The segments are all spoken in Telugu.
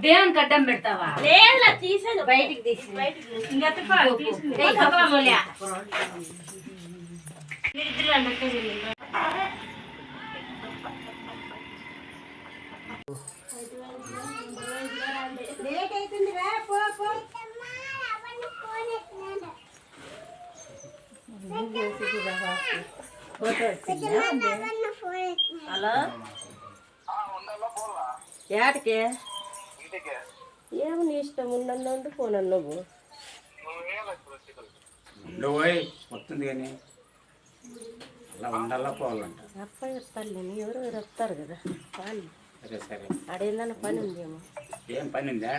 దేవునికి అడ్డం పెడతావా లేదు తీసేది బయటికి తీసి ఇంకా హలో ఏటికి ఏమి నీ ఇష్టం? ఉండన్నంటే ఫోన్ నువ్వు నువ్వు వస్తుంది కానీ. అలా ఉండాలా పోవాలంట. అప్ప చెప్తాను ఎవరు ఎవరు వస్తారు కదా? వాళ్ళు సరే సరే. ఆడేందన్న పని ఉందేమో? ఏం పని ఉందా?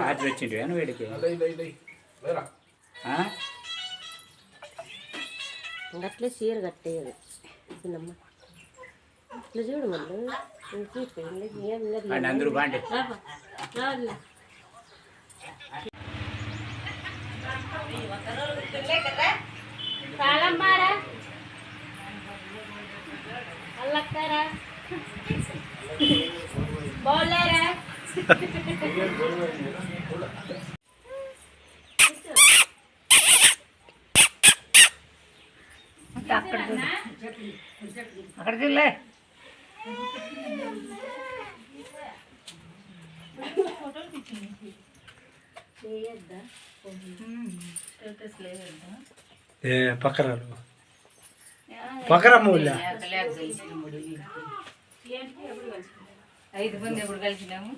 రాత్రి వచ్చిండు ఏను వీడికి? అట్లే చీర కట్టేయదు చిన్నమ్మ. ఇట్లా చూడు మళ్ళీ. అందరూ బాండి. తాళమ్మారా అల్లక్కారా? అక్కడ అక్కడికి వెళ్ళే ఏ పక్కన పక్కన ఐదు మంది ఎప్పుడు కలిసినాము.